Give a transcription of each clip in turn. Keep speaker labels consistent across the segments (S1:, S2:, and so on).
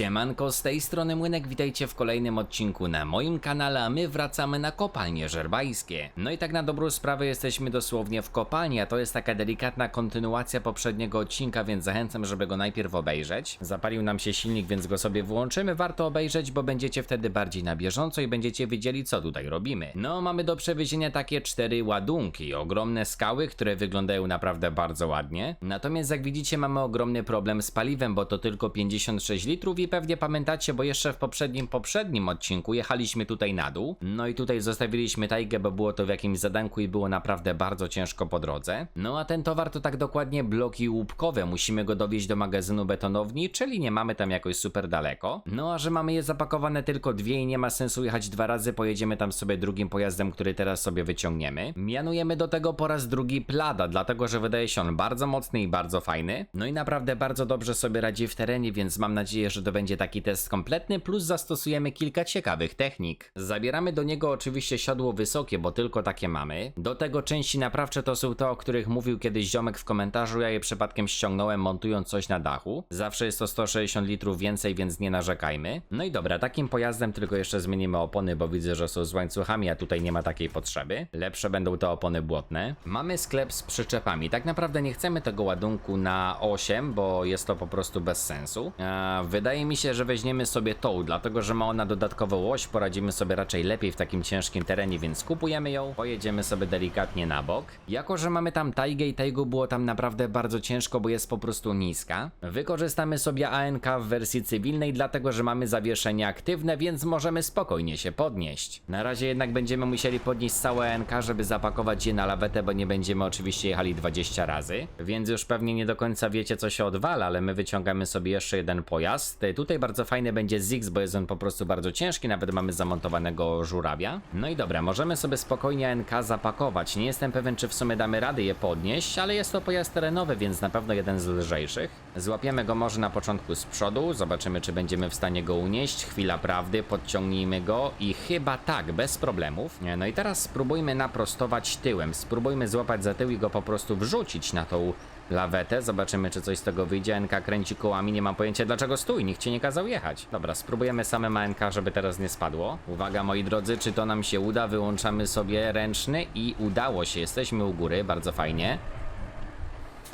S1: Siemanko, z tej strony Młynek, witajcie w kolejnym odcinku na moim kanale, a my wracamy na kopalnie żerbajskie. No i tak na dobrą sprawę jesteśmy dosłownie w kopalni, a to jest taka delikatna kontynuacja poprzedniego odcinka, więc zachęcam, żeby go najpierw obejrzeć. Zapalił nam się silnik, więc go sobie włączymy, warto obejrzeć, bo będziecie wtedy bardziej na bieżąco i będziecie wiedzieli, co tutaj robimy. No, mamy do przewiezienia takie cztery ładunki, ogromne skały, które wyglądają naprawdę bardzo ładnie. Natomiast jak widzicie, mamy ogromny problem z paliwem, bo to tylko 56 litrów i pewnie pamiętacie, bo jeszcze w poprzednim, poprzednim odcinku jechaliśmy tutaj na dół. No i tutaj zostawiliśmy tajgę, bo było to w jakimś zadanku i było naprawdę bardzo ciężko po drodze. No a ten towar to tak dokładnie bloki łupkowe, musimy go dowieźć do magazynu betonowni, czyli nie mamy tam jakoś super daleko. No a że mamy je zapakowane tylko dwie i nie ma sensu jechać dwa razy, pojedziemy tam sobie drugim pojazdem, który teraz sobie wyciągniemy. Mianujemy do tego po raz drugi Plada, dlatego że wydaje się on bardzo mocny i bardzo fajny. No i naprawdę bardzo dobrze sobie radzi w terenie, więc mam nadzieję, że to będzie taki test kompletny, plus zastosujemy kilka ciekawych technik. Zabieramy do niego oczywiście siodło wysokie, bo tylko takie mamy. Do tego części naprawcze to są te, o których mówił kiedyś ziomek w komentarzu, ja je przypadkiem ściągnąłem montując coś na dachu. Zawsze jest to 160 litrów więcej, więc nie narzekajmy. No i dobra, takim pojazdem tylko jeszcze zmienimy opony, bo widzę, że są z łańcuchami, a tutaj nie ma takiej potrzeby. Lepsze będą te opony błotne. Mamy sklep z przyczepami. Tak naprawdę nie chcemy tego ładunku na 8, bo jest to po prostu bez sensu. A, wydaje mi się, że weźmiemy sobie tą, dlatego że ma ona dodatkową oś, poradzimy sobie raczej lepiej w takim ciężkim terenie, więc kupujemy ją, pojedziemy sobie delikatnie na bok. Jako, że mamy tam tajgę i tajgu było tam naprawdę bardzo ciężko, bo jest po prostu niska. Wykorzystamy sobie ANK w wersji cywilnej, dlatego że mamy zawieszenie aktywne, więc możemy spokojnie się podnieść. Na razie jednak będziemy musieli podnieść całe ANK, żeby zapakować je na lawetę, bo nie będziemy oczywiście jechali 20 razy, więc już pewnie nie do końca wiecie co się odwala, ale my wyciągamy sobie jeszcze jeden pojazd. Tutaj bardzo fajny będzie Ziggs, bo jest on po prostu bardzo ciężki, nawet mamy zamontowanego żurawia. No i dobra, możemy sobie spokojnie ANK zapakować. Nie jestem pewien, czy w sumie damy radę je podnieść, ale jest to pojazd terenowy, więc na pewno jeden z lżejszych. Złapiemy go może na początku z przodu, zobaczymy, czy będziemy w stanie go unieść. Chwila prawdy, podciągnijmy go i chyba tak, bez problemów. No i teraz spróbujmy naprostować tyłem. Spróbujmy złapać za tył i go po prostu wrzucić na tą lawetę. Zobaczymy, czy coś z tego wyjdzie. NK kręci kołami, nie mam pojęcia dlaczego stój, nikt cię nie kazał jechać. Dobra, spróbujemy samym ANK, żeby teraz nie spadło. Uwaga, moi drodzy, czy to nam się uda? Wyłączamy sobie ręczny i udało się. Jesteśmy u góry, bardzo fajnie.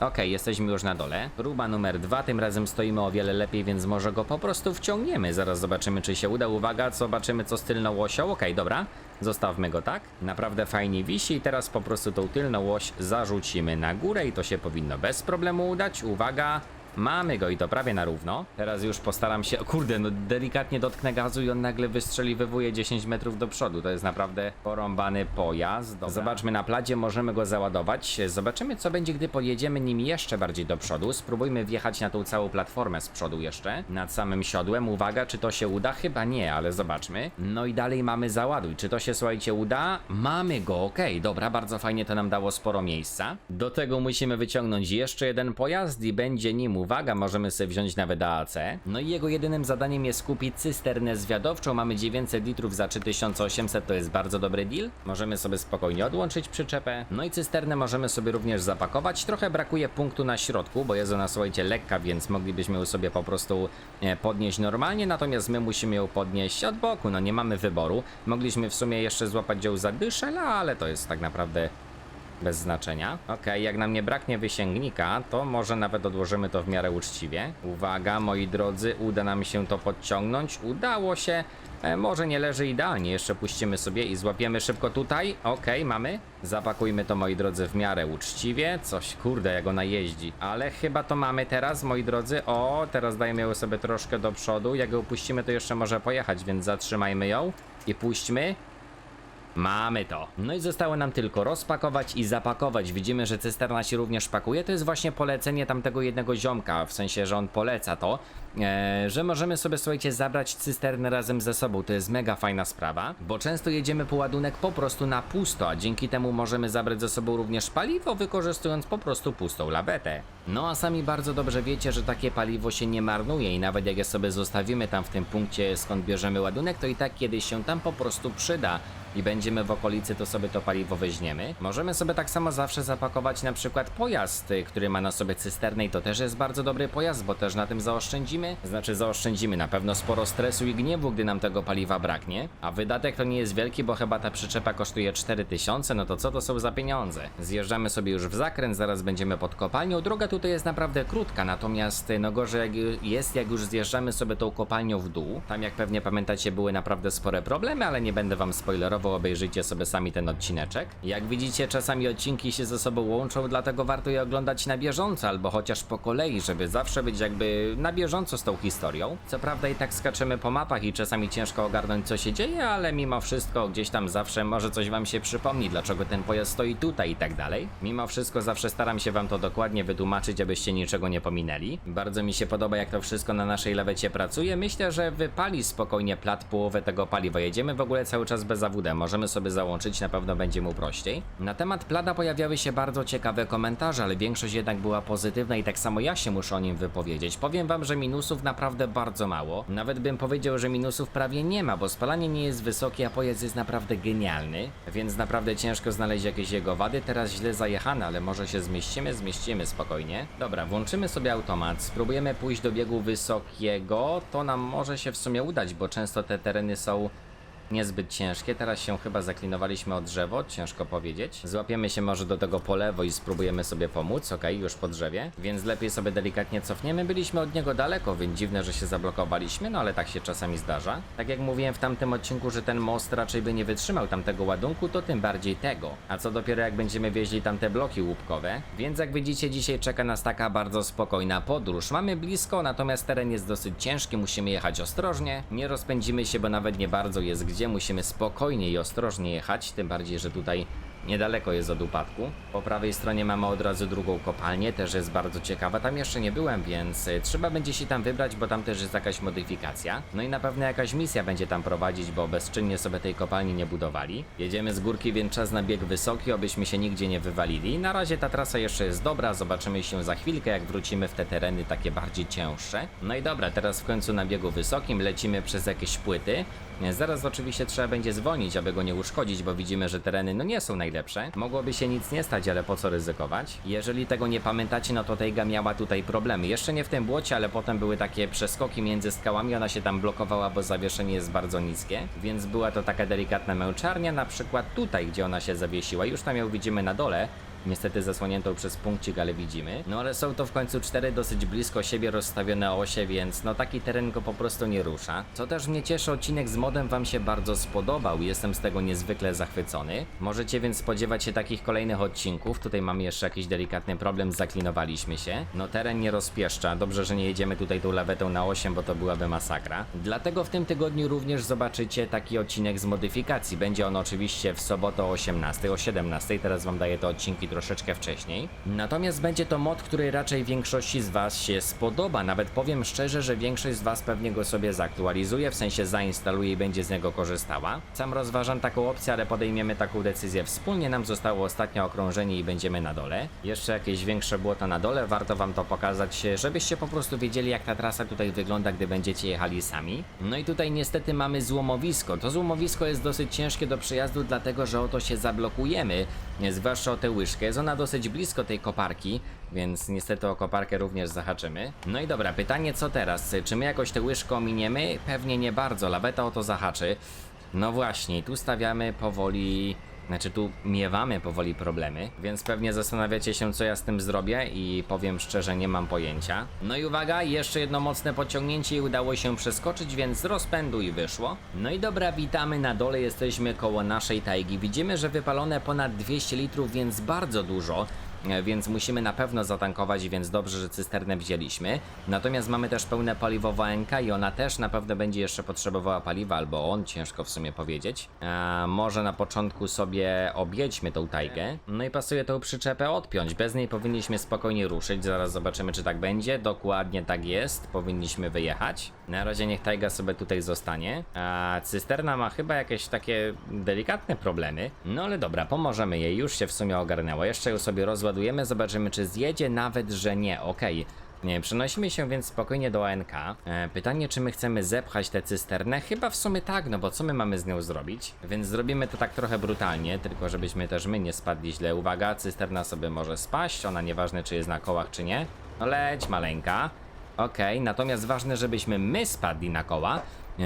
S1: Okej, jesteśmy już na dole. Próba numer dwa, tym razem stoimy o wiele lepiej, więc może go po prostu wciągniemy. Zaraz zobaczymy, czy się uda. Uwaga, zobaczymy, co z tylną osią. Okej, dobra, zostawmy go tak. Naprawdę fajnie wisi i teraz po prostu tą tylną oś zarzucimy na górę i to się powinno bez problemu udać. Uwaga, Mamy go i to prawie na równo. Teraz już postaram się. O kurde, no delikatnie dotknę gazu i on nagle wystrzeliwuje 10 metrów do przodu. To jest naprawdę porąbany pojazd. Dobra. Zobaczmy na pladzie, możemy go załadować. Zobaczymy, co będzie, gdy pojedziemy nim jeszcze bardziej do przodu. Spróbujmy wjechać na tą całą platformę z przodu jeszcze. Nad samym siodłem. Uwaga, czy to się uda? Chyba nie, ale zobaczmy. No i dalej mamy załaduj. Czy to się, słuchajcie, uda? Mamy go, okej, dobra, bardzo fajnie to nam dało sporo miejsca. Do tego musimy wyciągnąć jeszcze jeden pojazd i będzie nim uwaga, możemy sobie wziąć nawet AAC. No i jego jedynym zadaniem jest kupić cysternę zwiadowczą. Mamy 900 litrów za 3800, to jest bardzo dobry deal. Możemy sobie spokojnie odłączyć przyczepę. No i cysternę możemy sobie również zapakować. Trochę brakuje punktu na środku, bo jest ona, słuchajcie, lekka, więc moglibyśmy ją sobie po prostu e, podnieść normalnie, natomiast my musimy ją podnieść od boku, no nie mamy wyboru. Mogliśmy w sumie jeszcze złapać ją za dyszel, ale to jest tak naprawdę bez znaczenia. Okej, jak nam nie braknie wysięgnika, to może nawet odłożymy to w miarę uczciwie. Uwaga, moi drodzy, uda nam się to podciągnąć. Udało się. E, może nie leży idealnie, jeszcze puścimy sobie i złapiemy szybko tutaj. Okej, mamy. Zapakujmy to, moi drodzy, w miarę uczciwie. Coś, kurde, jak ona jeździ. Ale chyba to mamy teraz, moi drodzy. O, teraz dajmy ją sobie troszkę do przodu. Jak ją puścimy, to jeszcze może pojechać, więc zatrzymajmy ją i puśćmy. Mamy to. No i zostało nam tylko rozpakować i zapakować. Widzimy, że cysterna się również pakuje. To jest właśnie polecenie tamtego jednego ziomka, w sensie, że on poleca to, że możemy sobie, słuchajcie, zabrać cysternę razem ze sobą. To jest mega fajna sprawa, bo często jedziemy po ładunek po prostu na pusto, a dzięki temu możemy zabrać ze sobą również paliwo, wykorzystując po prostu pustą lawetę. No a sami bardzo dobrze wiecie, że takie paliwo się nie marnuje i nawet jak je sobie zostawimy tam w tym punkcie, skąd bierzemy ładunek, to i tak kiedyś się tam po prostu przyda. i będziemy w okolicy, to sobie to paliwo weźmiemy. Możemy sobie tak samo zawsze zapakować na przykład pojazd, y, który ma na sobie cysternę i to też jest bardzo dobry pojazd, bo też na tym zaoszczędzimy. Znaczy zaoszczędzimy na pewno sporo stresu i gniewu, gdy nam tego paliwa braknie. A wydatek to nie jest wielki, bo chyba ta przyczepa kosztuje 4000, no to co to są za pieniądze? Zjeżdżamy sobie już w zakręt, zaraz będziemy pod kopalnią. Droga tutaj jest naprawdę krótka, natomiast no gorzej jest, jak już zjeżdżamy sobie tą kopalnią w dół. Tam jak pewnie pamiętacie były naprawdę spore problemy, ale nie będę wam spoilerował, obejrzyjcie sobie sami ten odcineczek. Jak widzicie, czasami odcinki się ze sobą łączą, dlatego warto je oglądać na bieżąco, albo chociaż po kolei, żeby zawsze być jakby na bieżąco z tą historią. Co prawda i tak skaczemy po mapach i czasami ciężko ogarnąć co się dzieje, ale mimo wszystko gdzieś tam zawsze może coś wam się przypomni, dlaczego ten pojazd stoi tutaj i tak dalej. Mimo wszystko zawsze staram się wam to dokładnie wytłumaczyć, abyście niczego nie pominęli. Bardzo mi się podoba jak to wszystko na naszej lewecie pracuje. Myślę, że wypali spokojnie plat połowę tego paliwa. Jedziemy w ogóle cały czas bez AWD. Możemy sobie załączyć, na pewno będzie mu prościej. Na temat plada pojawiały się bardzo ciekawe komentarze, ale większość jednak była pozytywna i tak samo ja się muszę o nim wypowiedzieć. Powiem wam, że minusów naprawdę bardzo mało. Nawet bym powiedział, że minusów prawie nie ma, bo spalanie nie jest wysokie, a pojazd jest naprawdę genialny, więc naprawdę ciężko znaleźć jakieś jego wady. Teraz źle zajechane, ale może się zmieścimy, zmieścimy spokojnie. Dobra, włączymy sobie automat, spróbujemy pójść do biegu wysokiego. To nam może się w sumie udać, bo często te tereny są niezbyt ciężkie. Teraz się chyba zaklinowaliśmy o drzewo, ciężko powiedzieć. Złapiemy się może do tego po lewo i spróbujemy sobie pomóc, okej, już po drzewie. Więc lepiej sobie delikatnie cofniemy. Byliśmy od niego daleko, więc dziwne, że się zablokowaliśmy, no ale tak się czasami zdarza. Tak jak mówiłem w tamtym odcinku, że ten most raczej by nie wytrzymał tamtego ładunku, to tym bardziej tego. A co dopiero jak będziemy wieźli tamte bloki łupkowe. Więc jak widzicie, dzisiaj czeka nas taka bardzo spokojna podróż. Mamy blisko, natomiast teren jest dosyć ciężki, musimy jechać ostrożnie. Nie rozpędzimy się, bo nawet nie bardzo jest gdzie. Musimy spokojnie i ostrożnie jechać, tym bardziej, że tutaj Niedaleko jest od upadku. Po prawej stronie mamy od razu drugą kopalnię, też jest bardzo ciekawa. Tam jeszcze nie byłem, więc y, trzeba będzie się tam wybrać, bo tam też jest jakaś modyfikacja. No i na pewno jakaś misja będzie tam prowadzić, bo bezczynnie sobie tej kopalni nie budowali. Jedziemy z górki, więc czas na bieg wysoki, obyśmy się nigdzie nie wywalili. Na razie ta trasa jeszcze jest dobra, zobaczymy się za chwilkę, jak wrócimy w te tereny takie bardziej cięższe. No i dobra, teraz w końcu na biegu wysokim lecimy przez jakieś płyty. Zaraz oczywiście trzeba będzie zwolnić, aby go nie uszkodzić, bo widzimy, że tereny no nie są najlepsze. Mogłoby się nic nie stać, ale po co ryzykować? Jeżeli tego nie pamiętacie, no to Tejga miała tutaj problemy. Jeszcze nie w tym błocie, ale potem były takie przeskoki między skałami, ona się tam blokowała, bo zawieszenie jest bardzo niskie, więc była to taka delikatna męczarnia, na przykład tutaj, gdzie ona się zawiesiła. Już tam ją widzimy na dole, Niestety zasłoniętą przez punkcik, ale widzimy. No ale są to w końcu cztery dosyć blisko siebie rozstawione osie, więc no taki teren go po prostu nie rusza. Co też mnie cieszy, odcinek z modem wam się bardzo spodobał jestem z tego niezwykle zachwycony. Możecie więc spodziewać się takich kolejnych odcinków. Tutaj mamy jeszcze jakiś delikatny problem, zaklinowaliśmy się. No teren nie rozpieszcza, dobrze, że nie jedziemy tutaj tą lawetą na 8, bo to byłaby masakra. Dlatego w tym tygodniu również zobaczycie taki odcinek z modyfikacji. Będzie on oczywiście w sobotę o 18, o 17, teraz wam daję te odcinki troszeczkę wcześniej. Natomiast będzie to mod, który raczej większości z Was się spodoba. Nawet powiem szczerze, że większość z Was pewnie go sobie zaktualizuje, w sensie zainstaluje i będzie z niego korzystała. Sam rozważam taką opcję, ale podejmiemy taką decyzję wspólnie. Nam zostało ostatnie okrążenie i będziemy na dole. Jeszcze jakieś większe błota na dole, warto Wam to pokazać, żebyście po prostu wiedzieli, jak ta trasa tutaj wygląda, gdy będziecie jechali sami. No i tutaj niestety mamy złomowisko. To złomowisko jest dosyć ciężkie do przejazdu, dlatego że oto się zablokujemy, zwłaszcza o tę łyżkę. Jest ona dosyć blisko tej koparki, więc niestety o koparkę również zahaczymy. No i dobra, pytanie co teraz? Czy my jakoś tę łyżkę ominiemy? Pewnie nie bardzo, laweta o to zahaczy. No właśnie, tu stawiamy powoli... Znaczy tu miewamy powoli problemy, więc pewnie zastanawiacie się co ja z tym zrobię i powiem szczerze nie mam pojęcia. No i uwaga, jeszcze jedno mocne pociągnięcie i udało się przeskoczyć, więc rozpędu i wyszło. No i dobra, witamy na dole, jesteśmy koło naszej tajgi. Widzimy, że wypalone ponad 200 litrów, więc bardzo dużo. E, Więc musimy na pewno zatankować, więc dobrze, że cysternę wzięliśmy. Natomiast mamy też pełne paliwo WNK i ona też na pewno będzie jeszcze potrzebowała paliwa, albo on, ciężko w sumie powiedzieć. A może na początku sobie objedźmy tą tajgę. No i pasuje tą przyczepę odpiąć. Bez niej powinniśmy spokojnie ruszyć. Zaraz zobaczymy, czy tak będzie. Dokładnie tak jest. Powinniśmy wyjechać. Na razie niech tajga sobie tutaj zostanie. A cysterna ma chyba jakieś takie delikatne problemy. No ale dobra, pomożemy jej. Już się w sumie ogarnęła. Jeszcze ją sobie rozładujemy, zobaczymy czy zjedzie, nawet że nie. Okej. Nie, przenosimy się więc spokojnie do ANK. E, pytanie, czy my chcemy zepchać tę cysternę? Chyba w sumie tak, no bo co my mamy z nią zrobić? Więc zrobimy to tak trochę brutalnie, tylko żebyśmy też my nie spadli źle. Uwaga, cysterna sobie może spaść, ona nieważne czy jest na kołach czy nie. No leć, maleńka. Okej, natomiast ważne, żebyśmy my spadli na koła.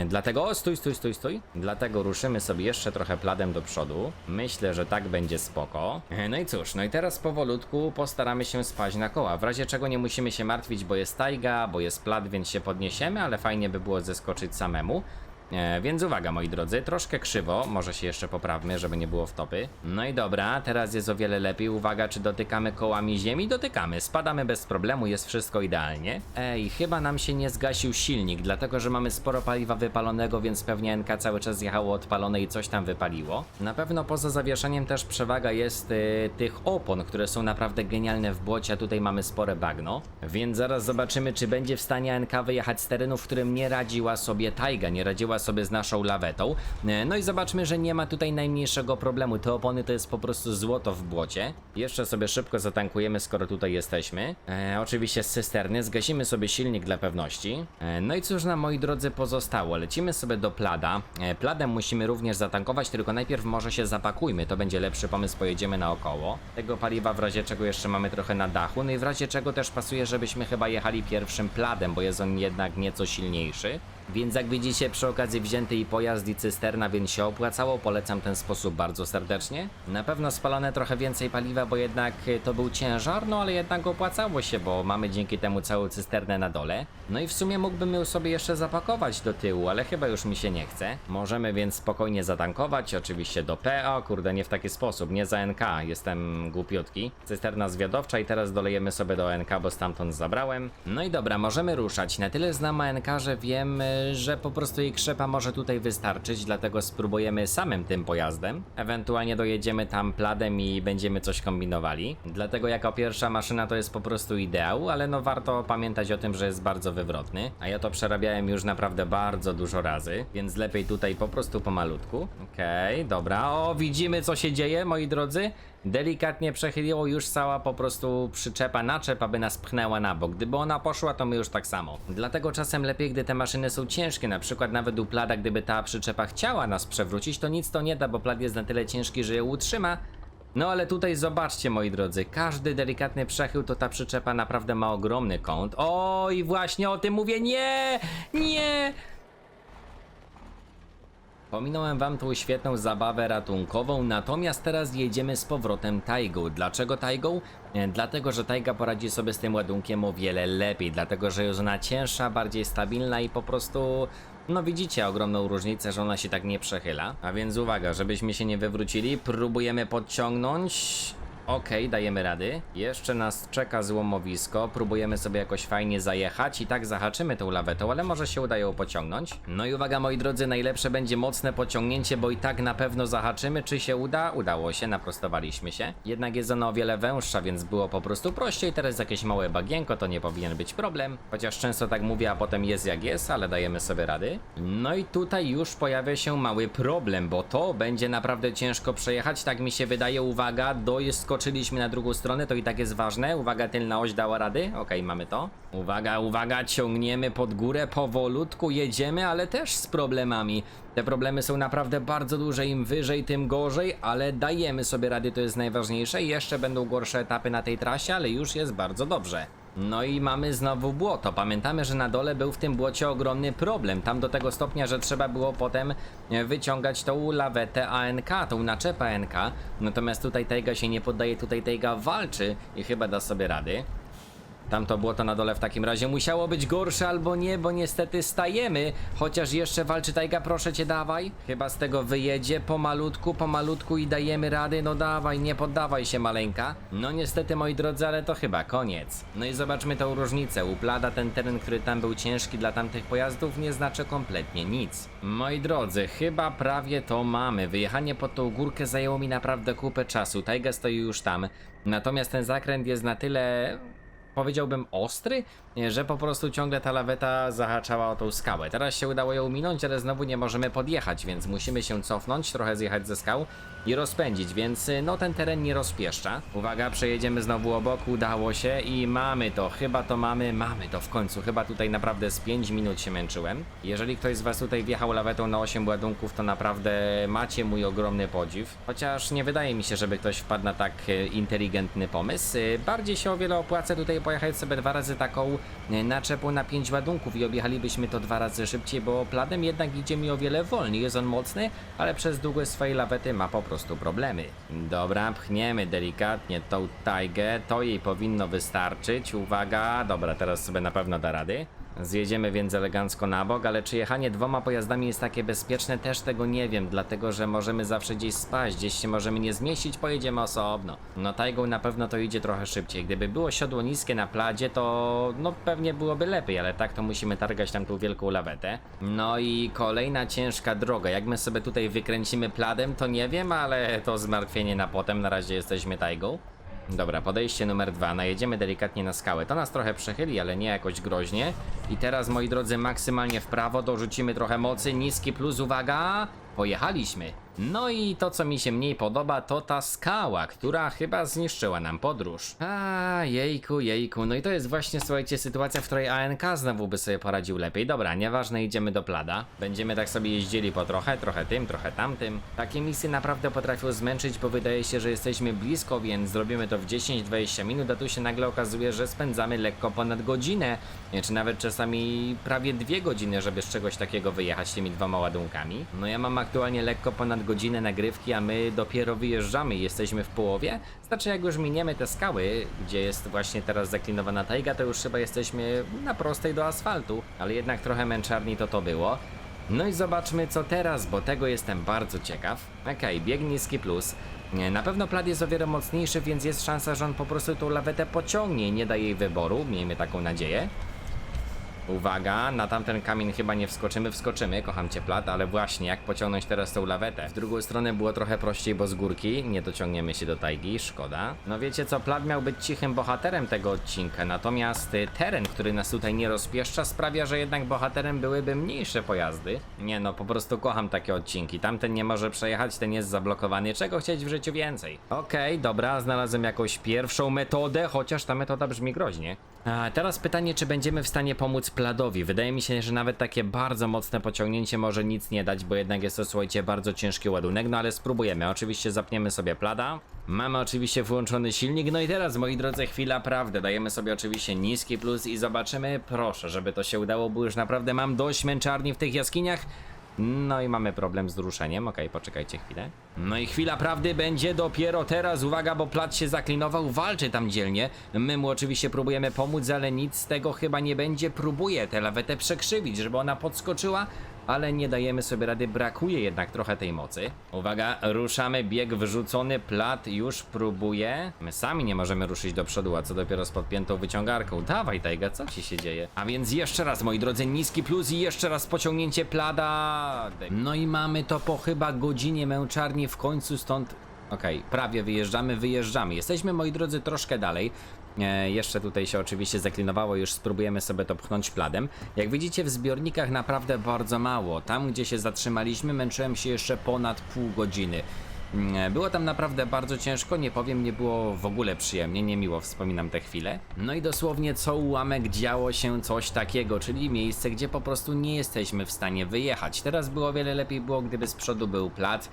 S1: Dlatego, stój, stój, stój, stój. Dlatego ruszymy sobie jeszcze trochę pladem do przodu. Myślę, że tak będzie spoko. No i cóż, no i teraz powolutku postaramy się spaść na koła. W razie czego nie musimy się martwić, bo jest tajga, bo jest plat, więc się podniesiemy, ale fajnie by było zeskoczyć samemu. E, więc uwaga moi drodzy, troszkę krzywo, może się jeszcze poprawmy, żeby nie było wtopy. No i dobra, teraz jest o wiele lepiej. Uwaga, czy dotykamy kołami ziemi? Dotykamy, spadamy bez problemu, jest wszystko idealnie. Ej, chyba nam się nie zgasił silnik, dlatego że mamy sporo paliwa wypalonego, więc pewnie NK cały czas jechało odpalone i coś tam wypaliło. Na pewno poza zawieszeniem też przewaga jest y, tych opon, które są naprawdę genialne w błocie, a tutaj mamy spore bagno. Więc zaraz zobaczymy, czy będzie w stanie NK wyjechać z terenu, w którym nie radziła sobie Taiga, nie radziła sobie z naszą lawetą. E, No i zobaczmy, że nie ma tutaj najmniejszego problemu. Te opony to jest po prostu złoto w błocie. Jeszcze sobie szybko zatankujemy, skoro tutaj jesteśmy. E, oczywiście z cysterny, zgasimy sobie silnik dla pewności. E, no i cóż nam, moi drodzy, pozostało? Lecimy sobie do plada. E, pladem musimy również zatankować, tylko najpierw może się zapakujmy. To będzie lepszy pomysł, pojedziemy naokoło. Tego paliwa w razie czego jeszcze mamy trochę na dachu. No i w razie czego też pasuje, żebyśmy chyba jechali pierwszym pladem, bo jest on jednak nieco silniejszy. Więc jak widzicie przy okazji wzięty i pojazd i cysterna, więc się opłacało, polecam ten sposób bardzo serdecznie. Na pewno spalone trochę więcej paliwa, bo jednak y, to był ciężar, no ale jednak opłacało się, bo mamy dzięki temu całą cysternę na dole. No i w sumie mógłbym ją sobie jeszcze zapakować do tyłu, ale chyba już mi się nie chce. Możemy więc spokojnie zatankować, oczywiście do P, o kurde, nie w taki sposób, nie za NK, jestem głupiutki. Cysterna zwiadowcza i teraz dolejemy sobie do NK, bo stamtąd zabrałem. No i dobra, możemy ruszać. Na tyle znam NK, że wiem, że po prostu jej krzepa może tutaj wystarczyć, dlatego spróbujemy samym tym pojazdem. Ewentualnie dojedziemy tam pladem i będziemy coś kombinowali. Dlatego jako pierwsza maszyna to jest po prostu ideał, ale no warto pamiętać o tym, że jest bardzo wywrotny. A ja to przerabiałem już naprawdę bardzo dużo razy, więc lepiej tutaj po prostu pomalutku. Okej, dobra. O, widzimy co się dzieje, moi drodzy. Delikatnie przechyliło już cała po prostu przyczepa, naczep, aby nas pchnęła na bok. Gdyby ona poszła, to my już tak samo. Dlatego czasem lepiej, gdy te maszyny są ciężkie, na przykład nawet u plada, gdyby ta przyczepa chciała nas przewrócić, to nic to nie da, bo plad jest na tyle ciężki, że ją utrzyma. No ale tutaj zobaczcie moi drodzy, każdy delikatny przechył to ta przyczepa naprawdę ma ogromny kąt. O i właśnie o tym mówię, nie, nie, Pominąłem wam tą świetną zabawę ratunkową, natomiast teraz jedziemy z powrotem Taigą. Dlaczego Taigą? E, Dlatego, że Taiga poradzi sobie z tym ładunkiem o wiele lepiej, dlatego, że jest ona cięższa, bardziej stabilna i po prostu... No widzicie ogromną różnicę, że ona się tak nie przechyla. A więc uwaga, żebyśmy się nie wywrócili, próbujemy podciągnąć... Okej, dajemy rady. Jeszcze nas czeka złomowisko. Próbujemy sobie jakoś fajnie zajechać i tak zahaczymy tą lawetą, ale może się uda ją pociągnąć. No i uwaga moi drodzy, najlepsze będzie mocne pociągnięcie, bo i tak na pewno zahaczymy. Czy się uda? Udało się, naprostowaliśmy się. Jednak jest ona o wiele węższa, więc było po prostu prościej. Teraz jakieś małe bagienko, to nie powinien być problem. Chociaż często tak mówię, a potem jest jak jest, ale dajemy sobie rady. No i tutaj już pojawia się mały problem, bo to będzie naprawdę ciężko przejechać, tak mi się wydaje. Uwaga, doskoczyliśmy na drugą stronę, to i tak jest ważne. Uwaga, tylna oś dała rady. Okej, mamy to. Uwaga, uwaga, ciągniemy pod górę, powolutku jedziemy, ale też z problemami. Te problemy są naprawdę bardzo duże, im wyżej, tym gorzej, ale dajemy sobie rady, to jest najważniejsze. Jeszcze będą gorsze etapy na tej trasie, ale już jest bardzo dobrze. No i mamy znowu błoto. Pamiętamy, że na dole był w tym błocie ogromny problem. Tam do tego stopnia, że trzeba było potem e, wyciągać tą lawetę ANK, tą naczepę ANK. Natomiast tutaj Tejga się nie poddaje, tutaj Tejga walczy i chyba da sobie rady. Tamto błoto na dole w takim razie musiało być gorsze albo nie, bo niestety stajemy. Chociaż jeszcze walczy Tajga, proszę cię, dawaj. Chyba z tego wyjedzie pomalutku, pomalutku i dajemy rady. No dawaj, nie poddawaj się, maleńka. No niestety, moi drodzy, ale to chyba koniec. No i zobaczmy tą różnicę. U Plada ten teren, który tam był ciężki dla tamtych pojazdów, nie znaczy kompletnie nic. Moi drodzy, chyba prawie to mamy. Wyjechanie pod tą górkę zajęło mi naprawdę kupę czasu. Tajga stoi już tam. Natomiast ten zakręt jest na tyle powiedziałbym ostry, e, że po prostu ciągle ta laweta zahaczała o tą skałę. Teraz się udało ją minąć, ale znowu nie możemy podjechać, więc musimy się cofnąć, trochę zjechać ze skał i rozpędzić, więc y, no ten teren nie rozpieszcza. Uwaga, przejedziemy znowu obok, udało się i mamy to, chyba to mamy, mamy to w końcu. Chyba tutaj naprawdę z 5 minut się męczyłem. Jeżeli ktoś z was tutaj wjechał lawetą na 8 ładunków, to naprawdę macie mój ogromny podziw. Chociaż nie wydaje mi się, żeby ktoś wpadł na tak e, inteligentny pomysł. E, Bardziej się o wiele opłaca tutaj pojechać sobie dwa razy taką naczepą na 5 ładunków i objechalibyśmy to dwa razy szybciej, bo pladem jednak idzie mi o wiele wolniej. Jest on mocny, ale przez długość swojej lawety ma po prostu problemy. Dobra, pchniemy delikatnie tą tajgę, to jej powinno wystarczyć. Uwaga, dobra, teraz sobie na pewno da rady. Zjedziemy więc elegancko na bok, ale czy jechanie dwoma pojazdami jest takie bezpieczne, też tego nie wiem, dlatego że możemy zawsze gdzieś spaść, gdzieś się możemy nie zmieścić, pojedziemy osobno. No tajgą na pewno to idzie trochę szybciej. Gdyby było siodło niskie na pladzie, to no pewnie byłoby lepiej, ale tak to musimy targać tam tą wielką lawetę. No i kolejna ciężka droga. Jak my sobie tutaj wykręcimy pladem, to nie wiem, ale to zmartwienie na potem. Na razie jesteśmy tajgą. Dobra, podejście numer dwa. Najedziemy delikatnie na skałę. To nas trochę przechyli, ale nie jakoś groźnie. I teraz, moi drodzy, maksymalnie w prawo dorzucimy trochę mocy. Niski plus, uwaga! Pojechaliśmy. No i to, co mi się mniej podoba, to ta skała, która chyba zniszczyła nam podróż. A, jejku, jejku. No i to jest właśnie, słuchajcie, sytuacja, w której ANK znowu by sobie poradził lepiej. Dobra, nieważne, idziemy do plada. Będziemy tak sobie jeździli po trochę, trochę tym, trochę tamtym. Takie misje naprawdę potrafią zmęczyć, bo wydaje się, że jesteśmy blisko, więc zrobimy to w 10-20 minut, a tu się nagle okazuje, że spędzamy lekko ponad godzinę, czy nawet czasami prawie dwie godziny, żeby z czegoś takiego wyjechać tymi dwoma ładunkami. No ja mam aktualnie lekko ponad godzinę nagrywki, a my dopiero wyjeżdżamy i jesteśmy w połowie. Znaczy jak już miniemy te skały, gdzie jest właśnie teraz zaklinowana tajga, to już chyba jesteśmy na prostej do asfaltu, ale jednak trochę męczarni to to było. No i zobaczmy co teraz, bo tego jestem bardzo ciekaw. Okej, bieg niski plus. Na pewno plat jest o wiele mocniejszy, więc jest szansa, że on po prostu tą lawetę pociągnie i nie da jej wyboru. Miejmy taką nadzieję. Uwaga, na tamten kamień chyba nie wskoczymy, wskoczymy, kocham cię plat, ale właśnie jak pociągnąć teraz tą lawetę? W drugą stronę było trochę prościej, bo z górki nie dociągniemy się do tajgi, szkoda. No wiecie co, plat miał być cichym bohaterem tego odcinka, natomiast y, teren, który nas tutaj nie rozpieszcza sprawia, że jednak bohaterem byłyby mniejsze pojazdy. Nie no, po prostu kocham takie odcinki, tamten nie może przejechać, ten jest zablokowany, czego chcieć w życiu więcej? Okej, dobra, znalazłem jakąś pierwszą metodę, chociaż ta metoda brzmi groźnie. A teraz pytanie, czy będziemy w stanie pomóc Pladowi. Wydaje mi się, że nawet takie bardzo mocne pociągnięcie może nic nie dać, bo jednak jest to, słuchajcie, bardzo ciężki ładunek, no ale spróbujemy. Oczywiście zapniemy sobie Plada. Mamy oczywiście włączony silnik, no i teraz, moi drodzy, chwila prawdy. Dajemy sobie oczywiście niski plus i zobaczymy, proszę, żeby to się udało, bo już naprawdę mam dość męczarni w tych jaskiniach. No i mamy problem z ruszeniem. Okej, poczekajcie chwilę. No i chwila prawdy będzie dopiero teraz. Uwaga, bo plat się zaklinował, walczy tam dzielnie. My mu oczywiście próbujemy pomóc, ale nic z tego chyba nie będzie. Próbuje tę lawetę przekrzywić, żeby ona podskoczyła, ale nie dajemy sobie rady. Brakuje jednak trochę tej mocy. Uwaga, ruszamy, bieg wyrzucony, plat już próbuje. My sami nie możemy ruszyć do przodu, a co dopiero z podpiętą wyciągarką. Dawaj, Tajga, co ci się dzieje? A więc jeszcze raz, moi drodzy, niski plus i jeszcze raz pociągnięcie plada. No i mamy to po chyba godzinie męczarni w końcu stąd Okej, prawie wyjeżdżamy, wyjeżdżamy. Jesteśmy, moi drodzy, troszkę dalej. E, jeszcze tutaj się oczywiście zaklinowało, już spróbujemy sobie to pchnąć pladem. Jak widzicie, w zbiornikach naprawdę bardzo mało. Tam, gdzie się zatrzymaliśmy, męczyłem się jeszcze ponad pół godziny. Mm, Było tam naprawdę bardzo ciężko, nie powiem, nie było w ogóle przyjemnie, niemiło wspominam te chwile. No i dosłownie co ułamek działo się coś takiego, czyli miejsce, gdzie po prostu nie jesteśmy w stanie wyjechać. Teraz było o wiele lepiej było, gdyby z przodu był plat.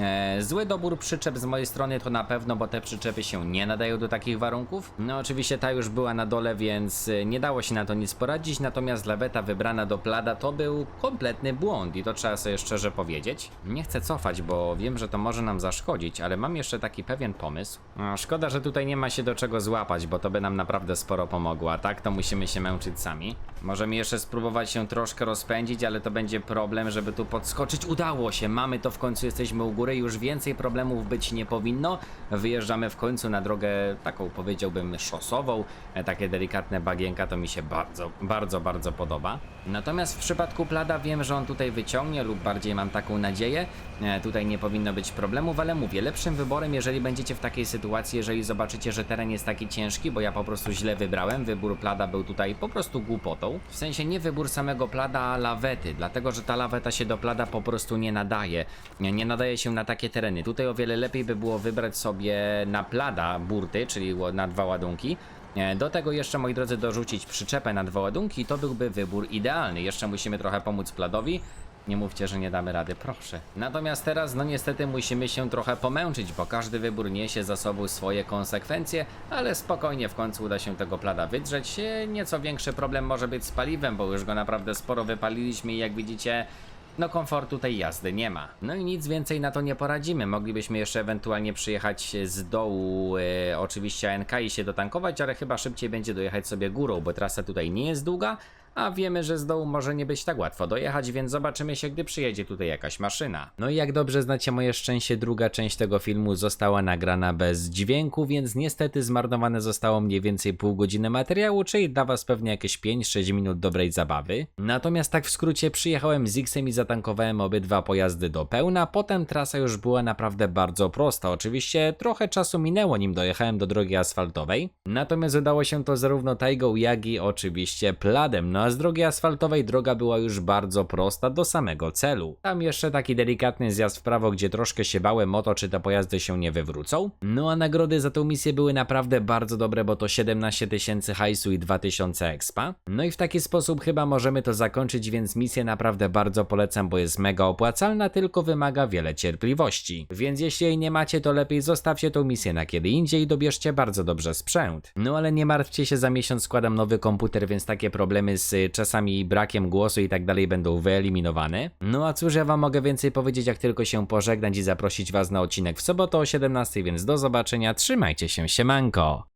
S1: E, zły dobór przyczep z mojej strony to na pewno, bo te przyczepy się nie nadają do takich warunków. No oczywiście ta już była na dole, więc e, nie dało się na to nic poradzić, natomiast laweta wybrana do plada to był kompletny błąd i to trzeba sobie szczerze powiedzieć. Nie chcę cofać, bo wiem, że to może nam zaszkodzić, ale mam jeszcze taki pewien pomysł. Szkoda, że tutaj nie ma się do czego złapać, bo to by nam naprawdę sporo pomogło, a tak to musimy się męczyć sami. Możemy jeszcze spróbować się troszkę rozpędzić, ale to będzie problem, żeby tu podskoczyć. Udało się, mamy to w końcu, jesteśmy u góry, już więcej problemów być nie powinno. Wyjeżdżamy w końcu na drogę taką powiedziałbym szosową, E, takie delikatne bagienka to mi się bardzo, bardzo, bardzo podoba. Natomiast w przypadku Plada wiem, że on tutaj wyciągnie lub bardziej mam taką nadzieję. E, Tutaj nie powinno być problemu. Problemów, ale mówię, lepszym wyborem, jeżeli będziecie w takiej sytuacji, jeżeli zobaczycie, że teren jest taki ciężki, bo ja po prostu źle wybrałem, wybór plada był tutaj po prostu głupotą. W sensie nie wybór samego plada, a lawety, dlatego że ta laweta się do plada po prostu nie nadaje. Nie, nadaje się na takie tereny. Tutaj o wiele lepiej by było wybrać sobie na plada burty, czyli na dwa ładunki. E, Do tego jeszcze, moi drodzy, dorzucić przyczepę na dwa ładunki, to byłby wybór idealny. Jeszcze musimy trochę pomóc pladowi. Nie mówcie, że nie damy rady, proszę. Natomiast teraz, no niestety, musimy się trochę pomęczyć, bo każdy wybór niesie za sobą swoje konsekwencje, ale spokojnie w końcu uda się tego plada wydrzeć. Nieco większy problem może być z paliwem, bo już go naprawdę sporo wypaliliśmy i jak widzicie, no komfortu tej jazdy nie ma. No i nic więcej na to nie poradzimy. Moglibyśmy jeszcze ewentualnie przyjechać z dołu, e, oczywiście ANK i się dotankować, ale chyba szybciej będzie dojechać sobie górą, bo trasa tutaj nie jest długa, a wiemy, że z dołu może nie być tak łatwo dojechać, więc zobaczymy się, gdy przyjedzie tutaj jakaś maszyna. No i jak dobrze znacie moje szczęście, druga część tego filmu została nagrana bez dźwięku, więc niestety zmarnowane zostało mniej więcej pół godziny materiału, czyli dla was pewnie jakieś 5-6 minut dobrej zabawy. Natomiast tak w skrócie przyjechałem z X-em i zatankowałem obydwa pojazdy do pełna, potem trasa już była naprawdę bardzo prosta. Oczywiście trochę czasu minęło nim dojechałem do drogi asfaltowej, natomiast udało się to zarówno Taigą, jak i oczywiście Pladem. No a z drogi asfaltowej droga była już bardzo prosta do samego celu. Tam jeszcze taki delikatny zjazd w prawo, gdzie troszkę się bałem o to, czy te pojazdy się nie wywrócą. No a nagrody za tą misję były naprawdę bardzo dobre, bo to 17 tysięcy hajsu i 2000 expa. No i w taki sposób chyba możemy to zakończyć, więc misję naprawdę bardzo polecam, bo jest mega opłacalna, tylko wymaga wiele cierpliwości. Więc jeśli jej nie macie, to lepiej zostawcie tą misję na kiedy indziej i dobierzcie bardzo dobrze sprzęt. No ale nie martwcie się, za miesiąc składam nowy komputer, więc takie problemy z czasami brakiem głosu i tak dalej będą wyeliminowane. No a cóż ja wam mogę więcej powiedzieć, jak tylko się pożegnać i zaprosić was na odcinek w sobotę o 17, więc do zobaczenia, trzymajcie się, siemanko!